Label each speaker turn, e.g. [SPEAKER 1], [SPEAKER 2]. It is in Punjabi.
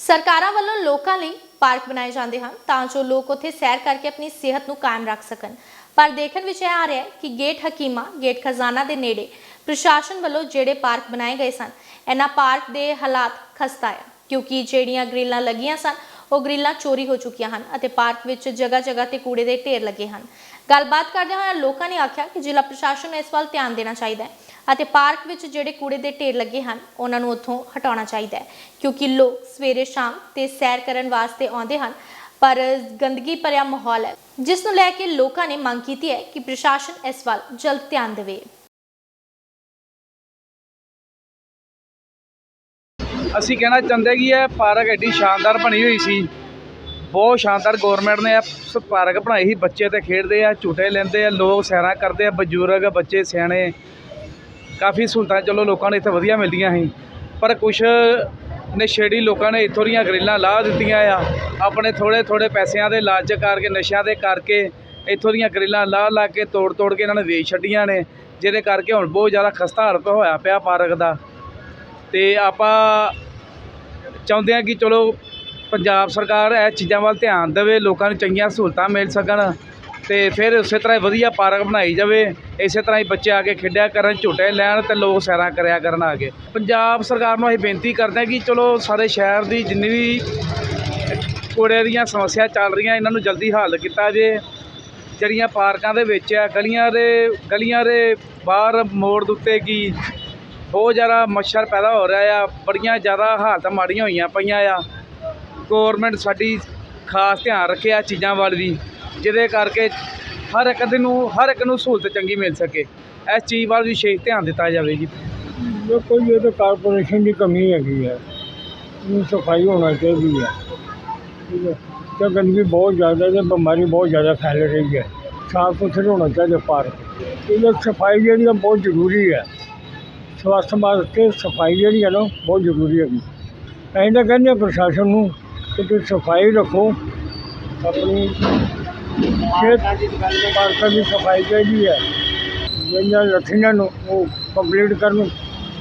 [SPEAKER 1] ਸਰਕਾਰਾਂ ਵੱਲੋਂ ਲੋਕਾਂ ਲਈ ਪਾਰਕ ਬਣਾਏ ਜਾਂਦੇ ਹਨ ਤਾਂ ਜੋ ਲੋਕ ਉੱਥੇ ਸੈਰ ਕਰਕੇ ਆਪਣੀ ਸਿਹਤ ਨੂੰ ਕਾਇਮ ਰੱਖ ਸਕਣ। ਪਰ ਦੇਖਣ ਵਿੱਚ ਇਹ ਆ ਰਿਹਾ ਹੈ ਕਿ ਗੇਟ ਹਕੀਮਾ, ਗੇਟ ਖਜ਼ਾਨਾ ਦੇ ਨੇੜੇ ਪ੍ਰਸ਼ਾਸਨ ਵੱਲੋਂ ਜਿਹੜੇ ਪਾਰਕ ਬਣਾਏ ਗਏ ਸਨ, ਇਹਨਾਂ ਪਾਰਕ ਦੇ ਹਾਲਾਤ ਖਸਤਾ ਹੈ, ਕਿਉਂਕਿ ਜਿਹੜੀਆਂ ਗ੍ਰਿਲਾਂ ਲੱਗੀਆਂ ਸਨ, ਉਹ ਗ੍ਰਿਲਾਂ ਚੋਰੀ ਹੋ ਚੁੱਕੀਆਂ ਹਨ ਅਤੇ ਪਾਰਕ ਵਿੱਚ ਜਗ੍ਹਾ ਜਗ੍ਹਾ ਤੇ ਕੂੜੇ ਦੇ ਢੇਰ ਲੱਗੇ ਹਨ। ਗੱਲਬਾਤ ਕਰਦੇ ਹੋਏ ਲੋਕਾਂ ਨੇ ਆਖਿਆ ਕਿ ਜ਼ਿਲ੍ਹਾ ਪ੍ਰਸ਼ਾਸਨ ਨੂੰ ਇਸ ਵੱਲ ਧਿਆਨ ਦੇਣਾ ਚਾਹੀਦਾ ਹੈ। ਅਤੇ ਪਾਰਕ ਵਿੱਚ ਜਿਹੜੇ ਕੂੜੇ ਦੇ ਢੇਰ ਲੱਗੇ ਹਨ, ਉਹਨਾਂ ਨੂੰ ਉੱਥੋਂ ਹਟਾਉਣਾ ਚਾਹੀਦਾ ਹੈ। ਕਿਉਂਕਿ ਲੋਕ ਸਵੇਰੇ ਸ਼ਾਮ ਤੇ ਸੈਰ ਕਰਨ ਵਾਸਤੇ ਆਉਂਦੇ ਹਨ, ਪਰ ਗੰਦਗੀ ਭਰਿਆ ਮਾਹੌਲ ਹੈ। ਜਿਸ ਨੂੰ ਲੈ ਕੇ ਲੋਕਾਂ ਨੇ ਮੰਗ ਕੀਤੀ ਹੈ ਕਿ ਪ੍ਰਸ਼ਾਸਨ ਇਸ ਵੱਲ ਜਲਦ ਧਿਆਨ ਦੇਵੇ।
[SPEAKER 2] ਅਸੀਂ ਕਹਿਣਾ ਚਾਹੁੰਦੇ ਕਿ ਇਹ ਪਾਰਕ ਐਡੀ ਸ਼ਾਨਦਾਰ ਬਣੀ ਹੋਈ ਸੀ। ਬਹੁਤ ਸ਼ਾਨਦਾਰ ਗਵਰਨਮੈਂਟ ਨੇ ਇਹ ਪਾਰਕ ਬਣਾਈ ਸੀ। ਬੱਚੇ ਤੇ ਖੇਡਦੇ ਆ, ਝੂਟੇ ਲੈਂਦੇ ਆ, ਲੋਕ ਸੈਰਾਂ ਕਰਦੇ ਆ, ਬਜ਼ੁਰਗ, ਬੱਚੇ ਸਿਆਣੇ। ਕਾਫੀ ਸਹੂਲਤਾਂ ਚਲੋ ਲੋਕਾਂ ਨੂੰ ਇੱਥੇ ਵਧੀਆ ਮਿਲਦੀਆਂ ਸੀ। ਪਰ ਕੁਝ ਨਸ਼ੇੜੀ ਲੋਕਾਂ ਨੇ ਇੱਥੋਂ ਦੀਆਂ ਗਰਿੱਲਾਂ ਲਾ ਦਿੱਤੀਆਂ ਆ। ਆਪਣੇ ਥੋੜੇ ਥੋੜੇ ਪੈਸਿਆਂ ਦੇ ਲਾਲਚ ਕਰਕੇ, ਨਸ਼ਿਆਂ ਦੇ ਕਰਕੇ ਇੱਥੋਂ ਦੀਆਂ ਗਰਿੱਲਾਂ ਲਾ ਲਾ ਕੇ ਤੋੜ ਤੋੜ ਕੇ ਇਹਨਾਂ ਨੇ ਵੇਚ ਛੱਡੀਆਂ ਨੇ, ਜਿਹਦੇ ਕਰਕੇ ਹੁਣ ਬਹੁਤ ਜ਼ਿਆਦਾ ਖਸਤਾ ਹਾਲਤ ਹੋਇਆ ਪਿਆ ਪਾਰਕ ਦਾ। ਤੇ ਆਪਾਂ ਚਾਹੁੰਦੇ ਆ ਕਿ ਚਲੋ ਪੰਜਾਬ ਸਰਕਾਰ ਇਹ ਚੀਜ਼ਾਂ ਵੱਲ ਧਿਆਨ ਦੇਵੇ, ਲੋਕਾਂ ਨੂੰ ਚੰਗੀਆਂ ਸਹੂਲਤਾਂ ਮਿਲ ਸਕਣ। ਤੇ ਫਿਰ ਉਸੇ ਤਰ੍ਹਾਂ ਹੀ ਵਧੀਆ ਪਾਰਕ ਬਣਾਈ ਜਾਵੇ, ਇਸੇ ਤਰ੍ਹਾਂ ਹੀ ਬੱਚੇ ਆ ਕੇ ਖੇਡਿਆ ਕਰਨ, ਝੂਟੇ ਲੈਣ ਤੇ ਲੋਕ ਸੈਰਾਂ ਕਰਿਆ ਕਰਨ ਆ ਕੇ। ਪੰਜਾਬ ਸਰਕਾਰ ਨੂੰ ਅਸੀਂ ਬੇਨਤੀ ਕਰਦੇ ਹਾਂ ਕਿ ਚਲੋ ਸਾਰੇ ਸ਼ਹਿਰ ਦੀ ਜਿੰਨੀ ਵੀ ਕੂੜੇ ਦੀਆਂ ਸਮੱਸਿਆ ਚੱਲ ਰਹੀਆਂ, ਇਹਨਾਂ ਨੂੰ ਜਲਦੀ ਹੱਲ ਕੀਤਾ ਜੇ। ਜਿਹੜੀਆਂ ਪਾਰਕਾਂ ਦੇ ਵਿੱਚ ਆ, ਗਲੀਆਂ ਦੇ ਗਲੀਆਂ ਦੇ ਬਾਹਰ ਮੋੜ ਦੇ ਉੱਤੇ ਕੀ ਬਹੁਤ ਜ਼ਿਆਦਾ ਮੱਛਰ ਪੈਦਾ ਹੋ ਰਿਹਾ ਆ, ਬੜੀਆਂ ਜ਼ਿਆਦਾ ਹਾਲਤਾਂ ਮਾੜੀਆਂ ਹੋਈਆਂ ਪਈਆਂ ਆ। ਗੌਰਮੈਂਟ ਸਾਡੀ ਖਾਸ ਧਿਆਨ ਰੱਖੇ ਆ ਚੀਜ਼ਾਂ ਵੱਲ ਵੀ। ਜਿਹਦੇ ਕਰਕੇ ਹਰ ਇੱਕ ਦੇ ਨੂੰ, ਹਰ ਇੱਕ ਨੂੰ ਸਹੂਲਤ ਚੰਗੀ ਮਿਲ ਸਕੇ। ਇਸ ਚੀਜ਼ ਵੱਲ ਵਿਸ਼ੇਸ਼ ਧਿਆਨ ਦਿੱਤਾ ਜਾਵੇ ਜੀ।
[SPEAKER 3] ਦੇਖੋ ਇਹ ਤਾਂ ਕਾਰਪੋਰੇਸ਼ਨ ਦੀ ਕਮੀ ਹੈਗੀ ਹੈ। ਇਹਨੂੰ ਸਫ਼ਾਈ ਹੋਣਾ ਚਾਹੀਦੀ ਹੈ। ਠੀਕ ਹੈ। ਤੇ ਗੰਦਗੀ ਬਹੁਤ ਜ਼ਿਆਦਾ ਹੈ ਤੇ ਬਿਮਾਰੀ ਬਹੁਤ ਜ਼ਿਆਦਾ ਫੈਲ ਰਹੀ ਹੈ। ਸਾਫ਼ ਸੁਥਰੇ ਹੋਣਾ ਚਾਹੀਦਾ ਪਾਰਕ। ਇਹ ਸਫ਼ਾਈ ਜਿਹੜੀ ਆ ਬਹੁਤ ਜ਼ਰੂਰੀ ਹੈ। ਸਵਾਸਥ ਵਾਸਤੇ ਸਫ਼ਾਈ ਜਿਹੜੀ ਹੈ ਨਾ, ਬਹੁਤ ਜ਼ਰੂਰੀ ਹੈਗੀ। ਅਸੀਂ ਤਾਂ ਕਹਿੰਦੇ ਹਾਂ ਪ੍ਰਸ਼ਾਸਨ ਨੂੰ ਕਿ ਤੁਸੀਂ ਸਫ਼ਾਈ ਰੱਖੋ। ਆਪਣੀ ਪਾਰਕਾਂ ਦੀ ਸਫ਼ਾਈ ਚਾਹੀਦੀ ਹੈ। ਜਿਹੜੀਆਂ ਲੱਥੀਆਂ ਨੂੰ ਉਹ ਕੰਪਲੀਟ ਕਰਨ।